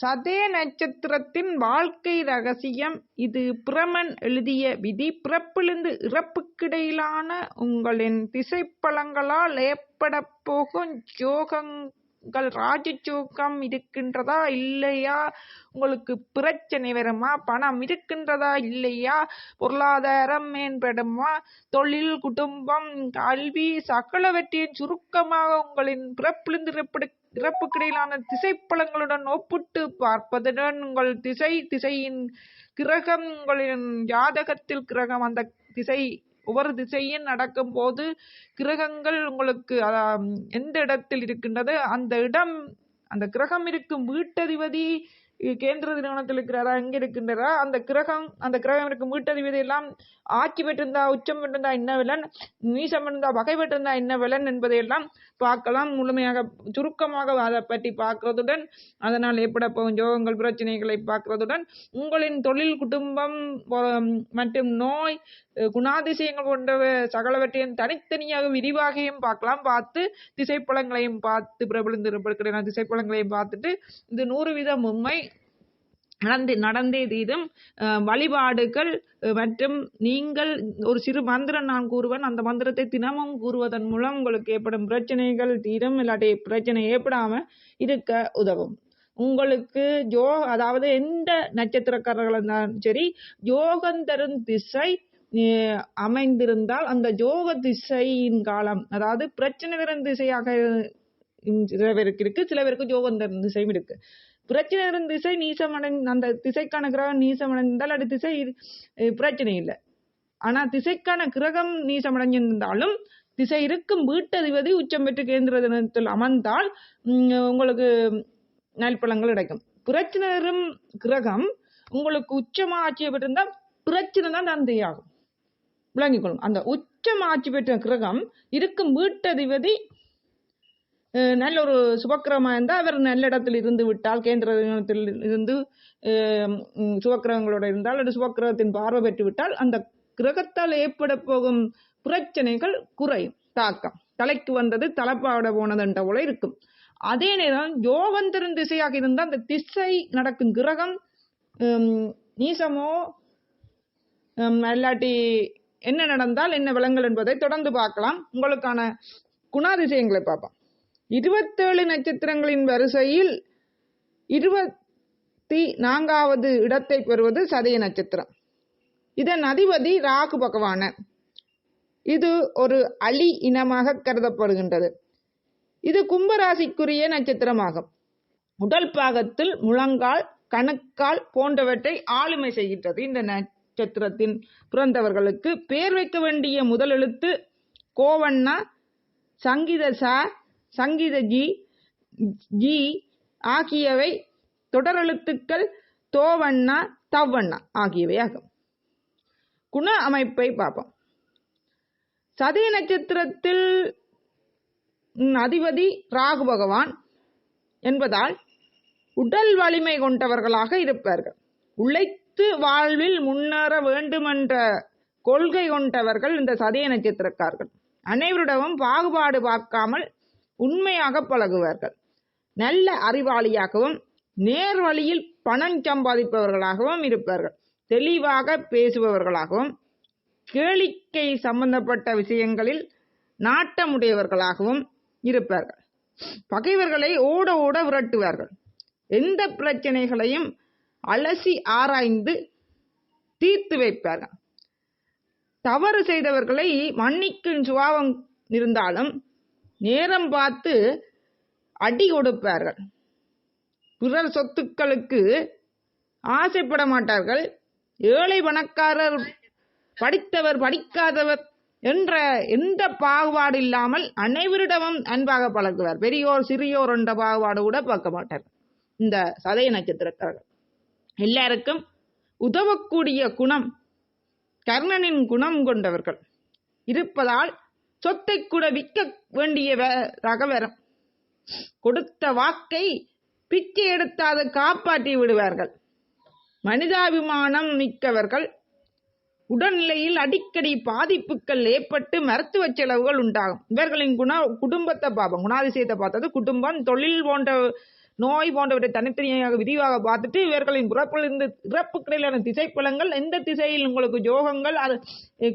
சதய நட்சத்திரத்தின் வாழ்க்கை ரகசியம் இது பிரமன் எழுதிய விதி. பிறப்பிலிருந்து இறப்புக்கிடையிலான உங்களின் திசைப்பலங்களால் ஏற்படப் போகும் யோகங்கள் ராஜயோகம் இருக்கின்றதா இல்லையா? உங்களுக்கு பிரச்சனை வருமா? பணம் இருக்கின்றதா இல்லையா? பொருளாதாரம் மேம்படுமா? தொழில் குடும்பம் கல்வி சகலவற்றையும் சுருக்கமாக உங்களின் பிறப்பிலிருந்து இறப்படு இறப்புக்கிடையிலான திசைப்பலங்களுடன் ஒப்பிட்டு பார்ப்பதுடன் உங்கள் திசை திசையின் கிரகம் உங்களின் ஜாதகத்தில் கிரகம் அந்த திசை ஒவ்வொரு திசையும் நடக்கும் போது கிரகங்கள் உங்களுக்கு எந்த இடத்தில் இருக்கின்றது? அந்த இடம் அந்த கிரகம் இருக்கும் வீட்டதிபதி கேந்திர நிறுவனத்தில் இருக்கிறாரா? எங்க இருக்கின்றாரா? அந்த கிரகம் அந்த கிரகம் இருக்கும் வீட்டதிபதி எல்லாம் ஆட்சி பெற்றிருந்தா உச்சம் பெற்றிருந்தா என்ன விலன்? நீசம் இருந்தா வகை பெற்றிருந்தா என்ன விலன் என்பதையெல்லாம் பார்க்கலாம். முழுமையாக சுருக்கமாக அதை பற்றி பார்க்கறதுடன் அதனால் ஏற்பட போகும் யோகங்கள் பிரச்சனைகளை பார்க்கறதுடன் உங்களின் தொழில் குடும்பம் மற்றும் நோய் குணாதிசயங்கள் போன்ற சகலவற்றையும் தனித்தனியாக விரிவாகையும் பார்க்கலாம். பார்த்து திசைப்பலங்களையும் பார்த்து பிரபலிந்திருக்கிற திசைப்பலங்களையும் பார்த்துட்டு இது நூறு வீதம் உண்மை நடந்து நடந்தே தீதும் வழிபாடுகள் மற்றும் நீங்கள் ஒரு சிறு மந்திரம் நான் கூறுவேன். அந்த மந்திரத்தை தினமும் கூறுவதன் மூலம் உங்களுக்கு ஏற்படும் பிரச்சனைகள் தீரும். இல்லாட்டி பிரச்சனை ஏற்படாமல் இருக்க உதவும். உங்களுக்கு ஜோ அதாவது எந்த நட்சத்திரக்காரர்கள் இருந்தாலும் சரி யோகம் தரும் திசை அமைந்திருந்தால் அந்த யோக திசையின் காலம் அதாவது பிரச்சனை தரும் திசையாக சில பேருக்கு இருக்கு சில பேருக்கு யோகம் தரும் திசையும் இருக்கு. பிரச்சனை இருந்த திசை நீசமடைந் அந்த திசைக்கான கிரகம் நீசமடைந்தால் அது திசை பிரச்சனை இல்லை. ஆனால் திசைக்கான கிரகம் நீசமடைஞ்சிருந்தாலும் திசை இருக்கும் வீட்டதிபதி உச்சம் பெற்று கேந்திர தினத்தில் அமர்ந்தால் உங்களுக்கு நெல்பழங்கள் கிடைக்கும். பிரச்சனரும் கிரகம் உங்களுக்கு உச்சமா ஆட்சியை பெற்றிருந்தால் பிரச்சனை தான் தந்தையாகும். விளங்கிக் கொள்ளும் அந்த உச்சம் ஆட்சி பெற்ற கிரகம் இருக்கும் வீட்டதிபதி நல்ல ஒரு சுபக்கிரமா இருந்தால் அவர் நல்ல இடத்தில் இருந்து விட்டால் கேந்திரத்தில் இருந்து சுபக்கிரகங்களோட இருந்தால் அல்லது சுபக்கிரகத்தின் பார்வை பெற்று விட்டால் அந்த கிரகத்தால் ஏற்பட போகும் பிரச்சனைகள் குறையும். தாக்கம். தலைக்கு வந்தது தலைப்பாட போனதுன்ற போல இருக்கும். அதே நேரம் யோகந்தரன் திசையாக இருந்தால் அந்த திசை நடக்கும் கிரகம் நீசமோ இல்லாட்டி என்ன நடந்தால் என்ன விலங்கல் என்பதை தொடர்ந்து பார்க்கலாம். உங்களுக்கான குணாதிசயங்களை பார்ப்போம். இருபத்தேழு நட்சத்திரங்களின் வரிசையில் இருபத்தி நான்காவது இடத்தை பெறுவது சதய நட்சத்திரம். இதன் அதிபதி ராகு பகவான. இது ஒரு அலி இனமாக கருதப்படுகின்றது. இது கும்பராசிக்குரிய நட்சத்திரமாகும். உடல் பாகத்தில் முழங்கால் கணுக்கால் போன்றவற்றை ஆளுமை செய்கின்றது இந்த நட்சத்திரத்தின் பிறந்தவர்களுக்கு. பேர் வைக்க வேண்டிய முதல் எழுத்து கோவண்ணா சங்கீத சா சங்கீத ஜி ஜி ஆகியவை தொடரெழுத்துக்கள் தோவண்ணா தவ்வண்ணா ஆகியவை ஆகும் குண அமைப்பை பார்ப்போம். சதய நட்சத்திரத்தில் அதிபதி ராகு பகவான் என்பதால் உடல் வலிமை கொண்டவர்களாக இருப்பார்கள். உழைத்து வாழ்வில் முன்னேற வேண்டுமென்ற கொள்கை கொண்டவர்கள் இந்த சதய நட்சத்திரக்காரர்கள். அனைவரிடமும் பாகுபாடு பார்க்காமல் உண்மையாக பழகுவார்கள். நல்ல அறிவாளியாகவும் நேர் வழியில் பணம் சம்பாதிப்பவர்களாகவும் இருப்பார்கள். தெளிவாக பேசுபவர்களாகவும் கேளிக்கை சம்பந்தப்பட்ட விஷயங்களில் நாட்டமுடையவர்களாகவும் இருப்பார்கள். பகைவர்களை ஓட ஓட விரட்டுவார்கள். எந்த பிரச்சனைகளையும் அலசி ஆராய்ந்து தீர்த்து வைப்பார்கள். தவறு செய்தவர்களை மன்னிக்கும் சுபாவம் இருந்தாலும் நேரம் பார்த்து அடி கொடுப்பார்கள். பிறர் சொத்துக்களுக்கு ஆசைப்பட மாட்டார்கள். ஏழை பணக்காரர் படித்தவர் படிக்காதவர் என்ற எந்த பாகுபாடு இல்லாமல் அனைவரிடமும் அன்பாக பழகுவார். பெரியோர் சிறியோர் என்ற பாகுபாடு கூட பார்க்க மாட்டார். இந்த சதய நட்சத்திரக்காரர்கள். எல்லாருக்கும் உதவக்கூடிய குணம் கர்ணனின் குணம் கொண்டவர்கள். இருப்பதால் சொத்தை கூட விற்க வேண்டிய வரும் கொடுத்த வாக்கை பிச்சை எடுத்தாது காப்பாற்றி விடுவார்கள். மனிதாபிமானம் மிக்கவர்கள் உடல்நிலையில் அடிக்கடி பாதிப்புகள் ஏற்பட்டு மருத்துவ செலவுகள் உண்டாகும். இவர்களின் குண குடும்பத்தை பார்ப்போம். குணாதிசயத்தை பார்த்தது குடும்பம் தொழில் போன்ற நோய் போன்றவற்றை தனித்தனியாக விரிவாக பார்த்துட்டு இவர்களின் பிறப்பிலிருந்து இறப்புக்கிடையிலான திசைப்பலங்கள் எந்த திசையில் உங்களுக்கு யோகங்கள் அது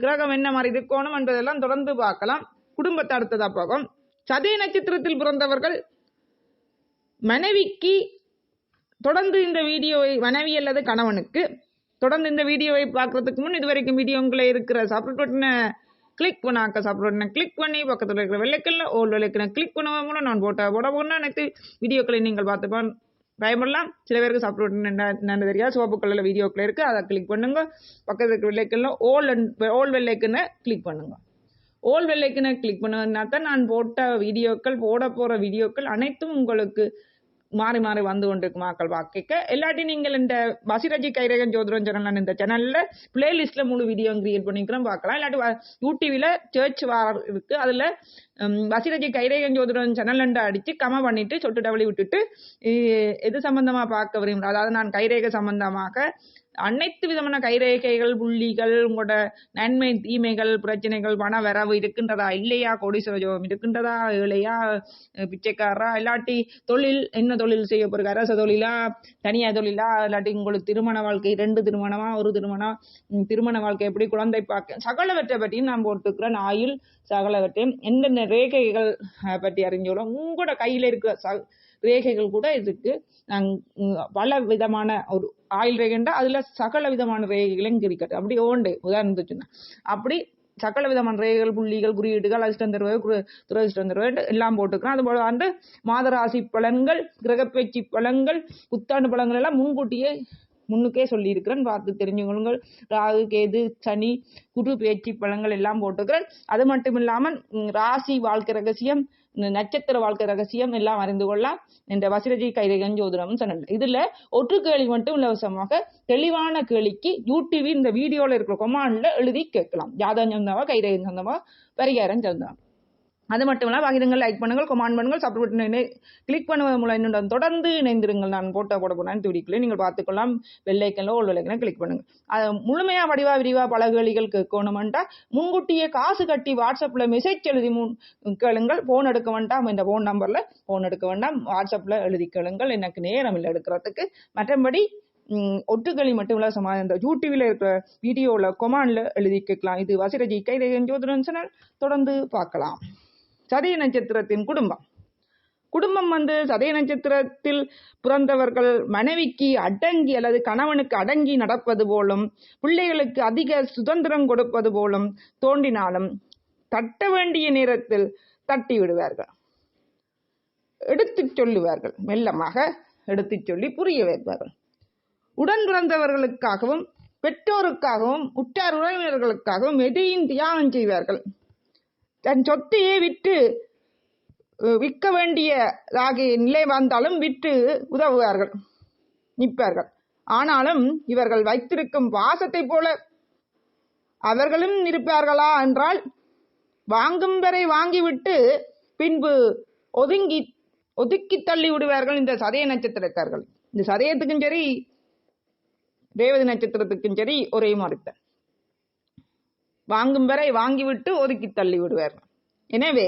கிரகம் என்ன மாதிரி இருக்கணும் என்பதெல்லாம் தொடர்ந்து பார்க்கலாம். குடும்பத்தை அடுத்ததா பார்க்கும் சதய நட்சத்திரத்தில் பிறந்தவர்கள் மனைவிக்கு தொடர்ந்து இந்த வீடியோவை மனைவி அல்லது கணவனுக்கு தொடர்ந்து இந்த வீடியோவை பார்க்கறதுக்கு முன் இது வரைக்கும் வீடியோங்களே இருக்கிற சப்ஸ்கிரைப் பட்டனை கிளிக் பண்ணாக்க சப்ஸ்கிரைப் பட்டனை கிளிக் பண்ணி பக்கத்தில் இருக்கிற வெள்ளைக்கல்ல ஓல் வெள்ளைக்கனை கிளிக் பண்ண மூலம் நான் போட்ட போட போன அனைத்து வீடியோக்களை நீங்கள் பார்த்துப்பான். பயப்படலாம். சில பேருக்கு சப்ஸ்கிரைப் பட்டன் என்ன தெரியாது. சிவப்பு கலரில் வீடியோக்கள் இருக்குது அதை கிளிக் பண்ணுங்க. பக்கத்தில் இருக்கிற வெள்ளைக்கல்ல ஓல் ஓல் வெள்ளைக்கனை கிளிக் பண்ணுங்க. ஓல் வெள்ளைக்குன்னு கிளிக் பண்ணதுனா தான் நான் போட்ட வீடியோக்கள் போட போகிற வீடியோக்கள் அனைத்தும் உங்களுக்கு மாறி மாறி வந்து கொண்டிருக்கும் மக்கள் வாக்கிக்க. இல்லாட்டி நீங்கள் இந்த பசிரஜி கைரேகன் ஜோதிரம் சேனல் இந்த சேனல்ல பிளேலிஸ்ட்ல முழு வீடியோ கிரியேட் பண்ணிக்கிறோம் பார்க்கலாம். இல்லாட்டி வ- யூடிவில சர்ச் வார இருக்கு அதுல ம், பசிரஜி கைரேகன் ஜோதிடம் சேனல் அடித்து கம பண்ணிட்டு சொட்டு டவளி விட்டுட்டு எது சம்பந்தமா பார்க்க விரும்புகிறோம் அதாவது நான் கைரேகை சம்பந்தமாக அனைத்து விதமான கைரேகைகள் புள்ளிகள் உங்களோட நன்மை தீமைகள் பிரச்சனைகள் பண வரவு இருக்கின்றதா இல்லையா? கோடீஸ்வர ஜோகம் இருக்கின்றதா? இல்லையா பிச்சைக்காரா பிச்சைக்காரரா? இல்லாட்டி தொழில் என்ன தொழில் செய்ய போறீங்க அரச தொழிலா? தனியார் தொழிலா? இல்லாட்டி உங்களுக்கு திருமண வாழ்க்கை ரெண்டு திருமணமா? ஒரு திருமணம் திருமண வாழ்க்கை எப்படி குழந்தை பார்க்க சகலவற்றை பற்றியும் நான் போட்டுக்கிறேன் ஆயுள் சகலவற்றையும். என்னென்ன ரேகைகள் பற்றி அறிஞ்சோளோ உங்களோட கையில இருக்கிற ச ரேகைகள் கூட இதுக்கு பல விதமான ஒரு ஆயில் ரேகைண்டா அதுல சகல விதமான ரேகைகளையும் கிரிக்கட்டு அப்படி ஓண்டு உதாரணத்துக்கு சொன்னா. அப்படி சகல விதமான ரேகைகள் புள்ளிகள் குறியீடுகள் அதிர்ஷ்டம் தருவது குரு- துரதிர்ஷ்டம் தருவது எல்லாம் போட்டுக்கிறோம் அதுபோல வந்து மாதராசி பலன்கள் கிரகப்பேச்சி பலன்கள் புத்தாண்டு பலன்கள் எல்லாம் முன்கூட்டியே முன்னுக்கே சொல்லியிருக்கிறேன். பார்த்து தெரிஞ்சுக்கொள்ளுங்கள். ராகு கேது சனி குரு பேச்சு பழங்கள் எல்லாம் போட்டுக்கிறேன் அது மட்டும் இல்லாமல் ராசி வாழ்க்கை ரகசியம் நட்சத்திர வாழ்க்கை ரகசியம் எல்லாம் அறிந்து கொள்ளலாம் இந்த வசிரஜி கைரகன் ஜோதிடம் சேனல் இதுல ஒற்று கேள்வி மட்டும் இலவசமாக தெளிவான கேள்விக்கு யூடிவி இந்த வீடியோல இருக்கிற கொமாண்ட்ல எழுதி கேட்கலாம். ஜாதகம் சொந்தமா கைரேகன் சொந்தமா பரிகாரம் சொந்தமா. அது மட்டும் இல்லாமல் பகிருங்கள் லைக் பண்ணுங்கள் கமெண்ட் பண்ணுங்கள் சப்ஸ்கிரைப் பண்ணி கிளிக் பண்ணுவதன் மூலம் என்னுடன் தொடர்ந்து இணைந்திருங்கள். நான் போட்டோ போட போனான் துடிக்கல. நீங்கள் பார்த்துக்கலாம் வெள்ளைக்கனோ ஓல் வெள்ளைக்கல்ல கிளிக் பண்ணுங்கள். அதை முழுமையாக வடிவாக விரிவாக பல கேள்விகள் கேட்கணுமெண்டா முன்கூட்டியே காசு கட்டி வாட்ஸ்அப்பில் மெசேஜ் எழுதி முன் கேளுங்கள். ஃபோன் எடுக்க வேண்டாம் இந்த ஃபோன் நம்பரில் ஃபோன் எடுக்க வேண்டாம். வாட்ஸ்அப்பில் எழுதி கேளுங்கள். எனக்கு நேரம் இல்லை எடுக்கிறதுக்கு. மற்றபடி ஒட்டுக்களி மட்டும் இல்ல சமா இந்த யூடியூவில் இருக்கிற வீடியோவில் கொமாண்ட்ல எழுதி கேட்கலாம். இது வசிரஜி கைரேகன் ஜோதிடன் சேனல் தொடர்ந்து பார்க்கலாம். சதய நட்சத்திரத்தின் குடும்பம். குடும்பம் வந்து சதய நட்சத்திரத்தில் பிறந்தவர்கள் மனைவிக்கு அடங்கி அல்லது கணவனுக்கு அடங்கி நடப்பது போலும் பிள்ளைகளுக்கு அதிக சுதந்திரம் கொடுப்பது போலும் தோன்றினாலும் தட்ட வேண்டிய நேரத்தில் தட்டி விடுவார்கள். எடுத்துச் சொல்லுவார்கள். மெல்லமாக எடுத்துச் சொல்லி புரிய வைப்பார்கள். உடன் பிறந்தவர்களுக்காகவும் பெற்றோருக்காகவும் உற்றார் உறவினர்களுக்காகவும் எதையும் தியாகம் செய்வார்கள். தன் சொத்தையே விட்டு விற்க வேண்டியதாக நிலை வந்தாலும் விட்டு உதவுவார்கள் நிற்பார்கள். ஆனாலும் இவர்கள் வைத்திருக்கும் வாசத்தை போல அவர்களும் இருப்பார்களா என்றால் வாங்கும் வரை வாங்கிவிட்டு பின்பு ஒதுங்கி ஒதுக்கி தள்ளி விடுவார்கள் இந்த சதய நட்சத்திரக்காரர்கள். இந்த சதயத்துக்கும் சரி ரேவதி நட்சத்திரத்துக்கும் சரி ஒரே மாதிரித்தான். வாங்கும் வரை வாங்கிவிட்டு ஒதுக்கி தள்ளி விடுவார்கள் எனவே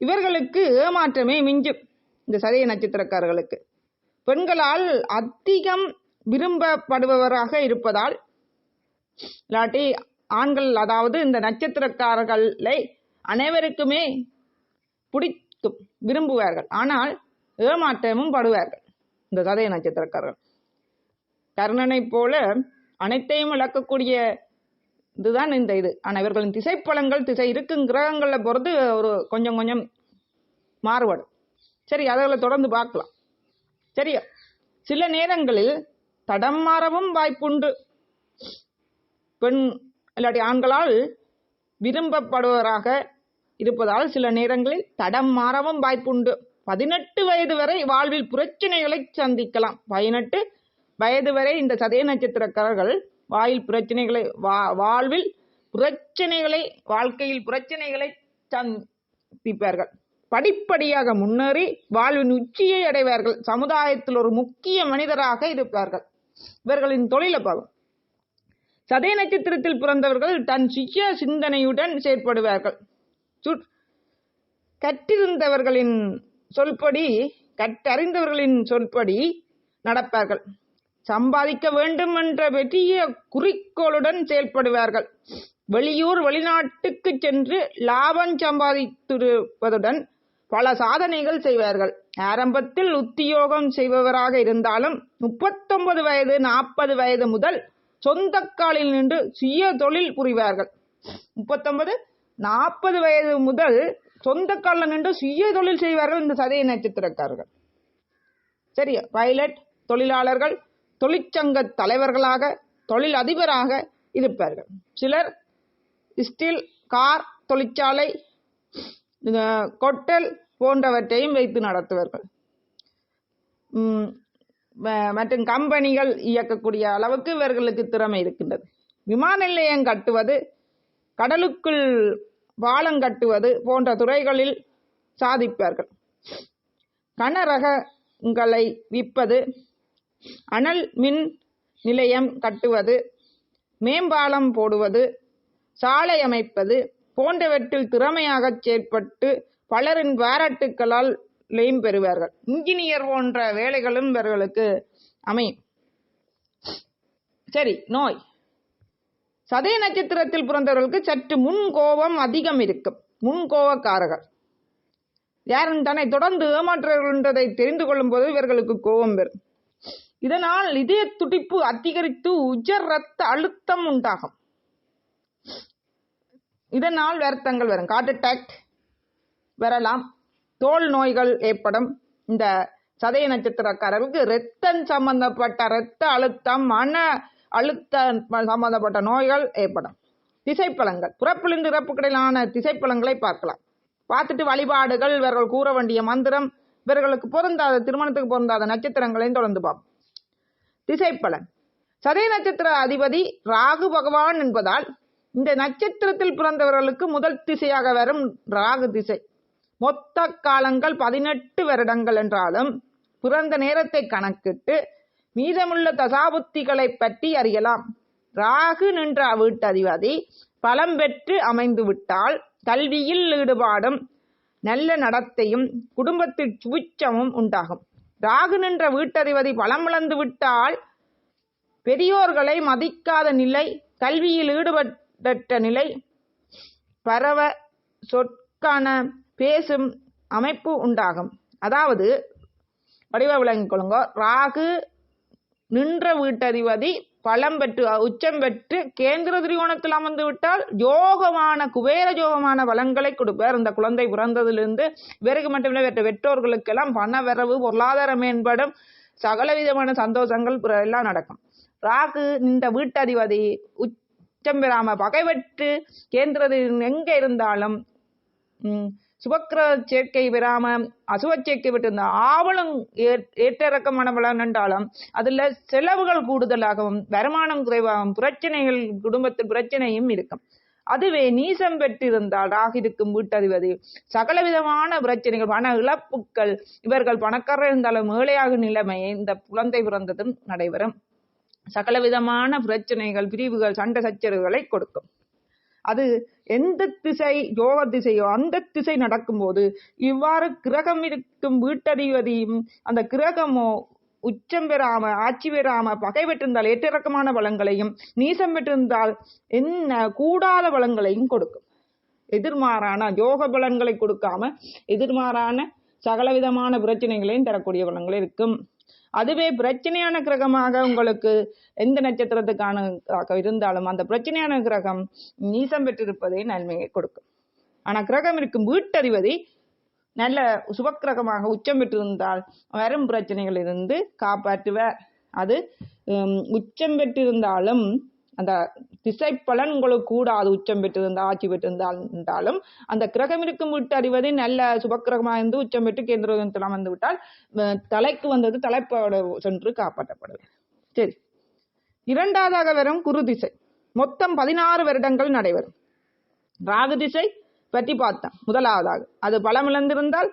இவர்களுக்கு ஏமாற்றமே மிஞ்சும் இந்த சதய நட்சத்திரக்காரர்களுக்கு. பெண்களால் அதிகம் விரும்பப்படுபவராக இருப்பதால் இல்லாட்டி ஆண்கள் அதாவது இந்த நட்சத்திரக்காரர்களை அனைவருக்குமே பிடிக்கும் விரும்புவார்கள். ஆனால் ஏமாற்றமும் படுவார்கள் இந்த சதய நட்சத்திரக்காரர்கள். கர்ணனைப் போல அனைத்தையும் இழக்கக்கூடிய இதுதான் இந்த இது. ஆனால் இவர்களின் திசைப்பலன்கள் திசை இருக்கும் கிரகங்களை பொறுத்து ஒரு கொஞ்சம் கொஞ்சம் மாறுபடும் சரி அதில் தொடர்ந்து பார்க்கலாம். சரியா சில நேரங்களில் தடம் மாறவும் வாய்ப்புண்டு. பெண் இல்லாட்டி ஆண்களால் விரும்பப்படுவராக இருப்பதால் சில நேரங்களில் தடம் மாறவும் வாய்ப்புண்டு. பதினெட்டு வயது வரை வாழ்வில் பிரச்சனைகளை சந்திக்கலாம். பதினெட்டு வயது வரை இந்த சதய நட்சத்திரக்காரர்கள் வாயில் பிரச்சனைகளை வா- வாழ்வில் பிரச்சனைகளை வாழ்க்கையில் பிரச்சனைகளை சந்திப்பார்கள். படிப்படியாக முன்னேறி வாழ்வின் உச்சியை அடைவார்கள். சமுதாயத்தில் ஒரு முக்கிய மனிதராக இருப்பார்கள். இவர்களின் தொழிலை பார்க்கும் சதய நட்சத்திரத்தில் பிறந்தவர்கள் தன் சுய சிந்தனையுடன் செயற்படுவார்கள். கற்றிருந்தவர்களின் சொல்படி கற்றறிந்தவர்களின் சொற்படி நடப்பார்கள். சம்பாதிக்க வேண்டும் என்ற பெரிய குறிக்கோளுடன் செயல்படுவார்கள். வெளியூர் வெளிநாட்டுக்கு சென்று லாபம் சம்பாதித்திருப்பதுடன் பல சாதனைகள் செய்வார்கள். ஆரம்பத்தில் உத்தியோகம் செய்பவராக இருந்தாலும் முப்பத்தொன்பது வயது நாற்பது வயது முதல் சொந்த காலில் நின்று சுய தொழில் புரிவார்கள். முப்பத்தொன்பது நாற்பது வயது முதல் சொந்த காலில் நின்று சுய தொழில் செய்வார்கள் இந்த சதய நட்சத்திரக்காரர்கள். சரியா? பைலட் தொழிலாளர்கள் தொழிற்சங்க தலைவர்களாக தொழில் அதிபராக இருப்பார்கள். சிலர் ஸ்டீல் கார் தொழிற்சாலை கொட்டல் போன்றவற்றையும் வைத்து நடத்துவார்கள். மற்றும் கம்பெனிகள் இயக்கக்கூடிய அளவுக்கு இவர்களுக்கு திறமை இருக்கின்றது. விமான நிலையம் கட்டுவது கடலுக்குள் பாலம் கட்டுவது போன்ற துறைகளில் சாதிப்பார்கள். கனரகங்களை விற்பது அனல் மின் நிலையம் கட்டுவது மேம்பாலம் போடுவது சாலை அமைப்பது போன்றவற்றில் திறமையாக செயற்பட்டு பலரின் பாராட்டுக்களால் பெறுவார்கள். இன்ஜினியர் போன்ற வேலைகளும் இவர்களுக்கு அமையும் சரி நோய். சதய நட்சத்திரத்தில் பிறந்தவர்களுக்கு சற்று முன் கோபம் அதிகம் இருக்கும். முன் கோபக்காரர்கள். யாரும் தன்னை தொடர்ந்து ஏமாற்றுவார்கள் என்றதை தெரிந்து கொள்ளும் போது இவர்களுக்கு கோபம் பெறும் இதனால் இதய துடிப்பு அதிகரித்து உஜர் ரத்த அழுத்தம் உண்டாகும். இதனால் வருத்தங்கள் வரும். ஹார்ட் அட்டாக் வரலாம். தோல் நோய்கள் ஏற்படும். இந்த சதய நட்சத்திரக்காரர்களுக்கு இரத்தம் சம்பந்தப்பட்ட இரத்த அழுத்தம் மன அழுத்த சம்பந்தப்பட்ட நோய்கள் ஏற்படும். திசைப்பழங்கள் புறப்பிலிருந்து இறப்புக்கிடையிலான திசைப்பழங்களை பார்க்கலாம். பார்த்துட்டு வழிபாடுகள் இவர்கள் கூற வேண்டிய மந்திரம் இவர்களுக்கு பொருந்தாத திருமணத்துக்கு பொருந்தாத நட்சத்திரங்களையும் தொடர்ந்து பார்ப்போம். திசைப்பலன். சதய நட்சத்திர அதிபதி ராகு பகவான் என்பதால் இந்த நட்சத்திரத்தில் பிறந்தவர்களுக்கு முதல் திசையாக வரும் ராகு திசை. மொத்த காலங்கள் பதினெட்டு வருடங்கள் என்றாலும் பிறந்த நேரத்தை கணக்கிட்டு மீதமுள்ள தசாபுத்திகளை பற்றி அறியலாம். ராகு நின்ற வீட்டதிபதி பலம் பெற்று அமைந்து விட்டால் கல்வியில் ஈடுபாடும் நல்ல நடத்தையும் குடும்பத்தில் சுவிச்சமும் உண்டாகும். ராகு நின்ற வீட்டதிபதி பலம் இழந்து விட்டால் பெரியோர்களை மதிக்காத நிலை கல்வியில் ஈடுபட்ட நிலை பரவ சொற்கான பேசும் அமைப்பு உண்டாகும். அதாவது வடிவ விளங்கிக் கொள்ளுங்க. ராகு நின்ற வீட்டதிபதி பலம் பெற்று உச்சம் பெற்று கேந்திர திரிகோணத்தில் அமர்ந்து விட்டால் யோகமான குபேர யோகமான பலன்களை கொடுப்பார். இந்த குழந்தை பிறந்ததிலிருந்து இவருக்கு மட்டுமில்லை பெற்ற பெற்றோர்களுக்கெல்லாம் பண வரவு பொருளாதார மேம்படும் சகல விதமான சந்தோஷங்கள் பிற எல்லாம் நடக்கும். ராகு இந்த வீட்டதிபதி உச்சம் பெறாம பகைவற்று கேந்திரத்தில் எங்கே இருந்தாலும் சுபக்கிர சேர்க்கை பெறாம அசுவ சேர்க்கை விட்டு இந்த ஆவலும் ஏ- ஏற்ற இறக்கமான பலன் என்றாலும் அதில் செலவுகள் கூடுதலாகவும் வருமானம் குறைவாகவும் பிரச்சனைகள் குடும்பத்தில் பிரச்சனையும் இருக்கும். அதுவே நீசம் பெற்றிருந்தால் ராகிருக்கும் வீட்டதிபதி. சகலவிதமான பிரச்சனைகள் பண இழப்புகள் இவர்கள் பணக்காரர் இருந்தாலும் ஏழையாகும் நிலைமை இந்த குழந்தை பிறந்ததும் நடைபெறும். சகலவிதமான பிரச்சனைகள் பிரிவுகள் சண்டை சச்சரவுகளை கொடுக்கும். அது எந்த திசை யோக திசையோ அந்த திசை நடக்கும்போது இவ்வாறு கிரகம் இருக்கும் வீட்டதிபதியும் அந்த கிரகமோ உச்சம் பெறாம ஆட்சி பெறாம பகை பெற்றிருந்தால் ஏற்றிறக்கமான பலங்களையும் நீசம் பெற்றிருந்தால் என்ன கூடாத பலங்களையும் கொடுக்கும். எதிர்மாறான யோக பலன்களை கொடுக்காம எதிர்மாறான சகலவிதமான பிரச்சனைகளையும் தரக்கூடிய பலன்கள் இருக்கும். அதுவே பிரச்சனையான கிரகமாக உங்களுக்கு எந்த நட்சத்திரத்துக்கான இருந்தாலும் அந்த பிரச்சனையான கிரகம் நீசம் பெற்றிருப்பதே நன்மையை கொடுக்கும். ஆனால் கிரகம் இருக்கும் வீட்டறிவதை நல்ல சுபக்கிரகமாக உச்சம் பெற்றிருந்தால் வரும் பிரச்சனைகளிலிருந்து இருந்து அது உச்சம் பெற்றிருந்தாலும் அந்த திசை பலன் உங்களுக்கு கூடாது உச்சம் பெற்றிருந்தால் ஆட்சி பெற்றிருந்தால் என்றாலும் அந்த கிரகம் இருக்கும் விட்டு அறிவதை நல்ல சுபக்கிரகமாக இருந்து உச்சம் பெற்று கேந்திரத்தில் அமர்ந்து விட்டால் தலைக்கு வந்தது தலைப்போட சென்று காப்பாற்றப்படுது. சரி. இரண்டாவதாக வரும் குரு திசை. மொத்தம் பதினாறு வருடங்கள் நடைபெறும். ராகு திசை பற்றி பார்த்தேன். முதலாவதாக. அது பலமிழந்திருந்தால்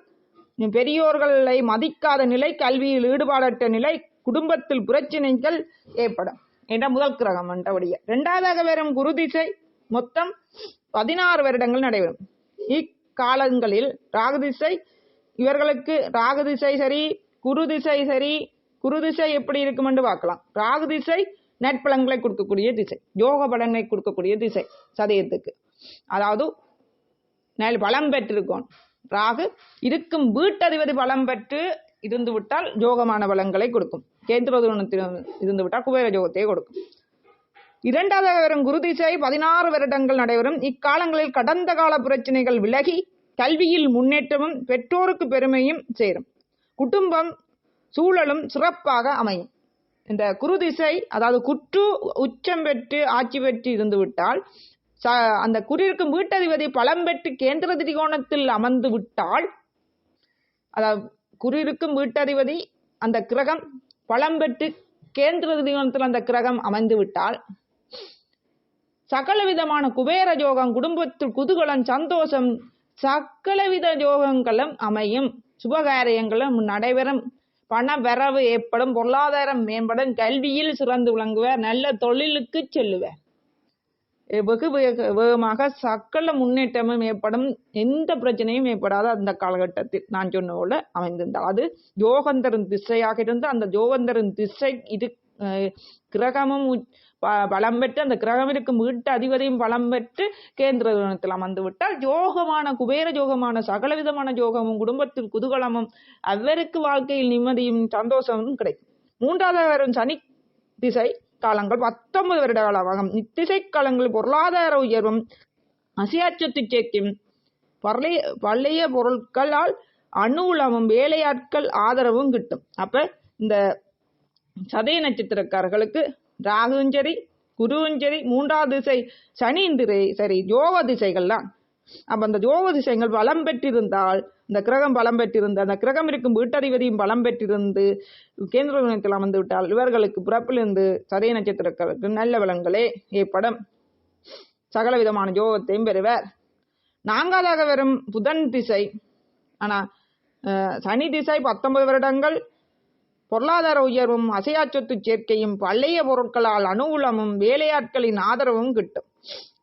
நீ பெரியோர்களை மதிக்காத நிலை கல்வியில் ஈடுபாடற்ற நிலை குடும்பத்தில் பிரச்சனைகள் ஏற்படும். என்ற முதல் கிரகம் என்றபடியே இரண்டாவதாக வரும் குரு திசை மொத்தம் பதினாறு வருடங்கள் நடைபெறும். இக்காலங்களில் ராகு திசை இவர்களுக்கு ராகு திசை சரி குரு திசை சரி குரு திசை எப்படி இருக்கும் என்று பார்க்கலாம். ராகு திசை நெற்பலங்களை கொடுக்கக்கூடிய திசை யோக பலனை கொடுக்கக்கூடிய திசை சதயத்துக்கு. அதாவது நல் பலம் பெற்றிருக்கோம். ராகு இருக்கும் வீட்டதிபதி பலம் பெற்று இருந்து விட்டால் யோகமான பலன்களை கொடுக்கும். கேந்திரத்தில் இருந்து விட்டால் குபேர யோகத்தை கொடுக்கும். இரண்டாவது வரும் குரு திசை பதினாறு வருடங்கள் நடைபெறும். இக்காலங்களில் கடந்த கால பிரச்சனைகள் விலகி கல்வியில் முன்னேற்றமும் பெற்றோருக்கு பெருமையும் சேரும். குடும்பம் சூழலும் சிறப்பாக அமையும். இந்த குரு திசை அதாவது குற்று உச்சம் பெற்று ஆட்சி பெற்று இருந்து விட்டால் ச- அந்த குடியிருக்கும் வீட்டதிபதி பலம் பெற்று கேந்திர திரிகோணத்தில் அமர்ந்து விட்டால் அதாவது குடியிருக்கும் வீட்டதிபதி அந்த கிரகம் பலம் பெற்று கேந்திர தினத்தில் அந்த கிரகம் அமைந்து விட்டால் சகலவிதமான குபேர யோகம் குடும்பத்தில் குதூகலம் சந்தோஷம் சகலவித யோகங்களும் அமையும். சுபகாரியங்களும் நடைபெறும். பண வரவு ஏற்படும். பொருளாதாரம் மேம்படும். கல்வியில் சிறந்து விளங்குவர். நல்ல தொழிலுக்கு செல்லுவர். வெகு வேக- வேகமாக சகல முன்னேற்றமும் ஏற்படும் எந்த பிரச்சனையும் ஏற்படாத அந்த காலகட்டத்தில் நான் சொன்ன போல அமைந்திருந்தார் அது யோகந்தரின் திசையாக இருந்து அந்த யோகந்தரின் திசை இது கிரகமும் ப- பலம் பெற்று அந்த கிரகம் இருக்கும் வீட்டு அதிபதியும் பலம் பெற்று கேந்திர கிரகத்தில் அமர்ந்து விட்டால் யோகமான குபேர யோகமான சகலவிதமான யோகமும் குடும்பத்தில் குதூகலமும் அவருக்கு வாழ்க்கையில் நிம்மதியும் சந்தோஷமும் கிடைக்கும். மூன்றாவது வரும் சனி திசை காலங்கள் பத்தொன்பது வருட காலமாகும். இத்திசை காலங்களில் பொருளாதார உயர்வும் அசியாச்சத்து சேர்க்கும் பழைய பழைய பொருட்களால் அனுகூலமும் வேலையாட்கள் ஆதரவும் கிட்டும். அப்ப இந்த சதய நட்சத்திரக்காரர்களுக்கு ராகுவும் சரி குருவும் சரி மூன்றாவது திசை சனி திரை சரி யோக திசைகள்லாம் அப்ப அந்த ஜோக திசைகள் பலம் பெற்றிருந்தால் இந்த கிரகம் பலம் பெற்றிருந்து அந்த கிரகம் இருக்கும் வீட்டதிபதியும் பலம் பெற்றிருந்து கேந்திர குணத்தில் அமர்ந்து விட்டால் இவர்களுக்கு பிறப்பிலிருந்து சதய நட்சத்திரக்காரருக்கு நல்ல வளங்களே ஏற்படும். சகல விதமான ஜோகத்தையும் பெறுவர். நான்காவதாக வரும் புதன் திசை. ஆனா அஹ், சனி திசை பத்தொன்பது வருடங்கள். பொருளாதார உயர்வும் அசையா சொத்து சேர்க்கையும் பழைய பொருட்களால் அனுகூலமும் வேலையாட்களின் ஆதரவும் கிட்டும்.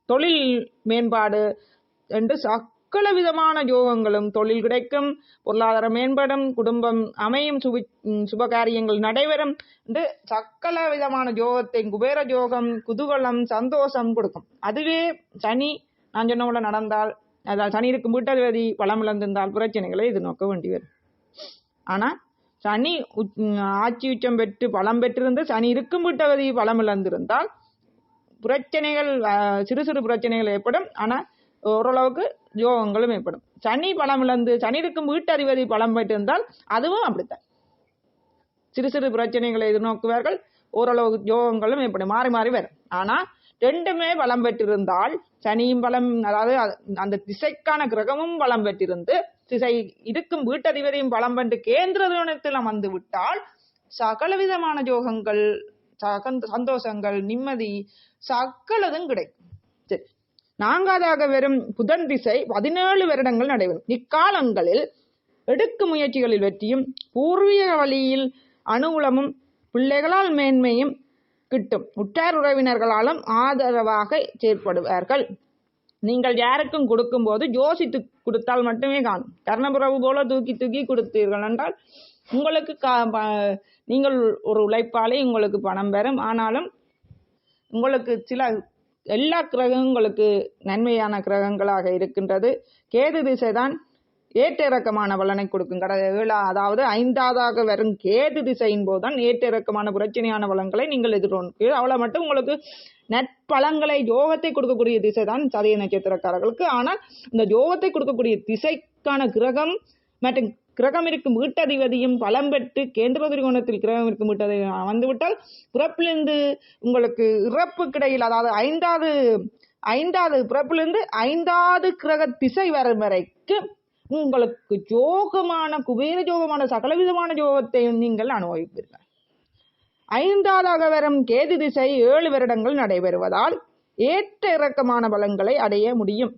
தொழில் மேம்பாடு என்று சக்கல விதமான யோகங்களும் தொழில் கிடைக்கும் பொருளாதாரம் மேம்படும் குடும்பம் அமையும் சுபி சுபகாரியங்கள் நடைபெறும் என்று சக்கல விதமான யோகத்தை குபேர யோகம் குதூகலம் சந்தோஷம் கொடுக்கும். அதுவே சனி நான் சொன்ன போல நடந்தால் அதாவது சனி இருக்கும் வீட்டதிபதி பலம் இழந்திருந்தால் பிரச்சனைகளை எதிர்நோக்க வேண்டி வரும். ஆனால் சனி ஆட்சி உச்சம் பெற்று பலம் பெற்றிருந்து சனி இருக்கும் வீட்டவதி பலம் இழந்திருந்தால் பிரச்சனைகள் சிறு சிறு பிரச்சனைகள் ஏற்படும். ஆனால் ஓரளவுக்கு யோகங்களும் ஏற்படும். சனி பலம் இழந்து சனி இருக்கும் வீட்டதிபதி பலம் பெற்றிருந்தால் அதுவும் அப்படித்தான். சிறு சிறு பிரச்சனைகளை எதிர்நோக்குவார்கள் ஓரளவுக்கு யோகங்களும் ஏற்படும் மாறி மாறி வரும். ஆனா ரெண்டுமே பலம் பெற்றிருந்தால் சனியும் பலம் அதாவது அந்த திசைக்கான கிரகமும் பலம் பெற்றிருந்து திசை இருக்கும் வீட்டதிபதியும் பலம் பெற்று கேந்திர துணத்தில் அமர்ந்து விட்டால் சகலவிதமான யோகங்கள் சகந்த- சந்தோஷங்கள் நிம்மதி சகலதும் கிடைக்கும். நான்காவதாக வரும் புதன் திசை பதினேழு வருடங்கள் நடைபெறும். இக்காலங்களில் எடுக்கும் முயற்சிகளில் வெற்றியும் பூர்வீக வழியில் அனுகூலமும் பிள்ளைகளால் மேன்மையும் கிட்டும். உற்றார் உறவினர்களாலும் ஆதரவாக செயற்படுவார்கள். நீங்கள் யாருக்கும் கொடுக்கும்போது யோசித்து கொடுத்தால் மட்டுமே காணும். கர்ணபுரவு போல தூக்கி தூக்கி கொடுத்தீர்கள் என்றால் உங்களுக்கு கா- ப- நீங்கள் ஒரு உழைப்பாளி உங்களுக்கு பணம் பெறும். ஆனாலும் உங்களுக்கு சில எல்லா கிரகங்களுக்கு நன்மையான கிரகங்களாக இருக்கின்றது. கேது திசைதான் ஏற்ற இறக்கமான பலனை கொடுக்கும். கட ஏழா அதாவது ஐந்தாவதாக வரும் கேது திசையின் போதுதான் ஏற்ற இறக்கமான பிரச்சனையான பலன்களை நீங்கள் எதிர்கொண்டு அவ்வளோ மட்டும் உங்களுக்கு நற்பலன்களை யோகத்தை கொடுக்கக்கூடிய திசை தான் சதய நட்சத்திரக்காரர்களுக்கு. ஆனால் இந்த யோகத்தை கொடுக்கக்கூடிய திசைக்கான கிரகம் மற்றும் கிரகம் இருக்கும் வீட்டதிபதியும் பலம் பெற்று கேந்திர திரிகோணத்தில் கிரகம் இருக்கும் வீட்டதிபதியும் வந்துவிட்டால் பிறப்பிலிருந்து உங்களுக்கு இறப்பு கிடையில் அதாவது ஐந்தாவது ஐந்தாவது பிறப்பிலிருந்து ஐந்தாவது கிரக திசை வரும் வரைக்கும் உங்களுக்கு ஜோகமான குபேர ஜோகமான சகலவிதமான ஜோகத்தையும் நீங்கள் அனுபவிப்பீர்கள். ஐந்தாவதாக வரும் கேது திசை ஏழு வருடங்கள் நடைபெறுவதால் ஏற்ற இறக்கமான பலன்களை அடைய முடியும்.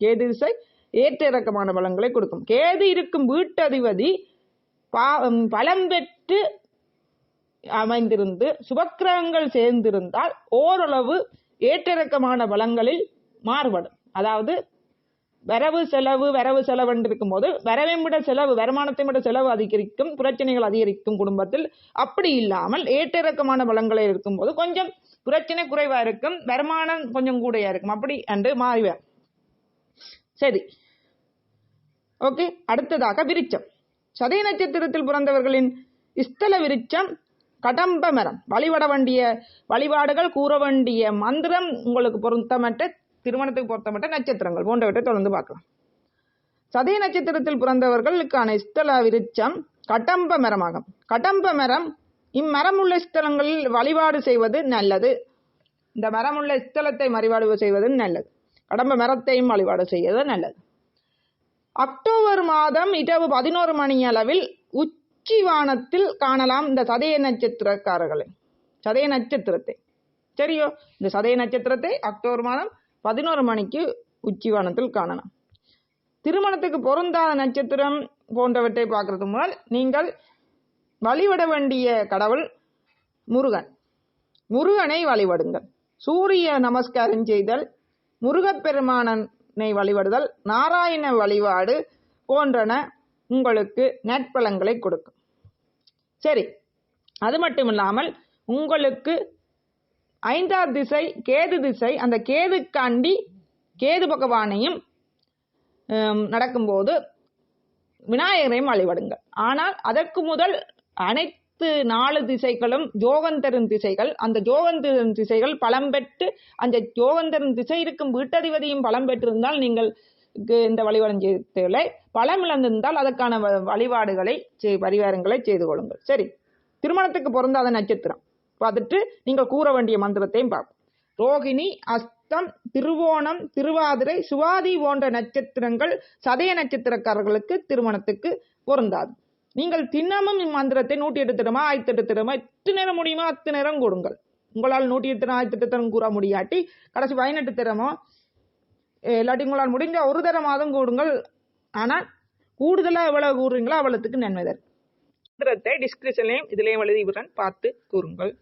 கேது திசை ஏற்ற இறக்கமான பலன்களை கொடுக்கும். கேது இருக்கும் வீட்டதிபதி பா- பலம் பெற்று அமைந்திருந்து சுபக்கிரகங்கள் சேர்ந்திருந்தால் ஓரளவு ஏற்றிறக்கமான பலங்களில் மாறுபடும். அதாவது வரவு செலவு வரவு செலவுன்னு இருக்கும்போது வரவை விட செலவு வருமானத்தை விட செலவு அதிகரிக்கும் பிரச்சனைகள் அதிகரிக்கும் குடும்பத்தில் அப்படி இல்லாமல் ஏற்றிறக்கமான பலங்களை இருக்கும்போது கொஞ்சம் பிரச்சனை குறைவாக இருக்கும் வருமானம் கொஞ்சம் கூடயா இருக்கும். அப்படி என்று மாறிவார் சரி. ஓகே அடுத்ததாக விருச்சம் சதய நட்சத்திரத்தில் பிறந்தவர்களின் ஸ்தல விருச்சம் கடம்ப மரம். வழிபட வேண்டிய வழிபாடுகள் கூற வேண்டிய மந்திரம் உங்களுக்கு பொருத்தமற்ற திருமணத்துக்கு பொருத்தமற்ற நட்சத்திரங்கள். போன்றவற்றை தொடர்ந்து பார்க்கலாம். சதய நட்சத்திரத்தில் பிறந்தவர்களுக்கான இஸ்தல விருச்சம் கடம்ப மரமாகும். கடம்ப மரம் இம்மரம் உள்ள ஸ்தலங்களில் வழிபாடு செய்வது நல்லது. இந்த மரம் உள்ள ஸ்தலத்தை வழிபாடு செய்வது நல்லது. கடம்ப மரத்தையும் வழிபாடு செய்வது நல்லது. அக்டோபர் மாதம் இரவு பதினோரு மணி அளவில் உச்சி வானத்தில் காணலாம் இந்த சதய நட்சத்திரக்காரர்களை. சதய நட்சத்திரத்தை. சரியோ? இந்த சதய நட்சத்திரத்தை அக்டோபர் மாதம் பதினோரு மணிக்கு உச்சி வானத்தில் காணலாம். திருமணத்துக்கு பொருந்தாத நட்சத்திரம் போன்றவற்றை பார்க்கறது முன்னால் நீங்கள் வழிபட வேண்டிய கடவுள் முருகன். முருகனை வழிபடுங்கள். சூரிய நமஸ்காரம் செய்தல் முருகப்பெருமானன் வழிபடுதல் நாராயண வழிபாடு போன்றன உங்களுக்கு நற்பலன்களை கொடுக்கும். சரி அது மட்டும் இல்லாமல் உங்களுக்கு ஐந்தாம் திசை கேது திசை அந்த கேதுக்காண்டி கேது பகவானையும் நடக்கும்போது விநாயகரையும் வழிபடுங்கள். ஆனால் அதற்கு முதல் அனைத்து நாலு திசைகளும் ஜோகந்தரும் திசைகள். அந்த ஜோகந்தரும் திசைகள் பலம் பெற்று அந்த ஜோகந்தரும் திசை இருக்கும் வீட்டதிபதியும் பலம் பெற்றிருந்தால் நீங்கள் இந்த வழிபாடு செய்தலை பலம் இழந்திருந்தால் அதற்கான வ- வழிபாடுகளை செய்- பரிகாரங்களை செய்து கொள்ளுங்கள். சரி. திருமணத்துக்கு பொருந்தாத நட்சத்திரம். பார்த்துட்டு நீங்கள் கூற வேண்டிய மந்திரத்தையும் பார்ப்போம். ரோகிணி அஸ்தம் திருவோணம் திருவாதிரை சுவாதி போன்ற நட்சத்திரங்கள் சதய நட்சத்திரக்காரர்களுக்கு திருமணத்துக்கு பொருந்தாது. நீங்கள் தினமும் இம்மந்திரத்தை நூற்றி எட்டு தினமா ஆயிரத்தி எட்டு தினமா எட்டு நேரம் முடியுமோ? அத்து நேரம் கொடுங்கள். உங்களால் நூற்றி எட்டு தினம் ஆயிரத்தி எட்டு தினம் கூற முடியாட்டி கடைசி பதினெட்டு தினமோ இல்லாட்டி உங்களால் முடிஞ்ச ஒரு தரமாதும் கூடுங்கள். ஆனால் கூடுதலாக எவ்வளவு கூறுறீங்களோ அவ்வளோத்துக்கு நன்மை தரும். மந்திரத்தை டிஸ்கிரிப்ஷன்லையும் இதுலேயும் எழுதி விடுறேன். பார்த்து கூறுங்கள்.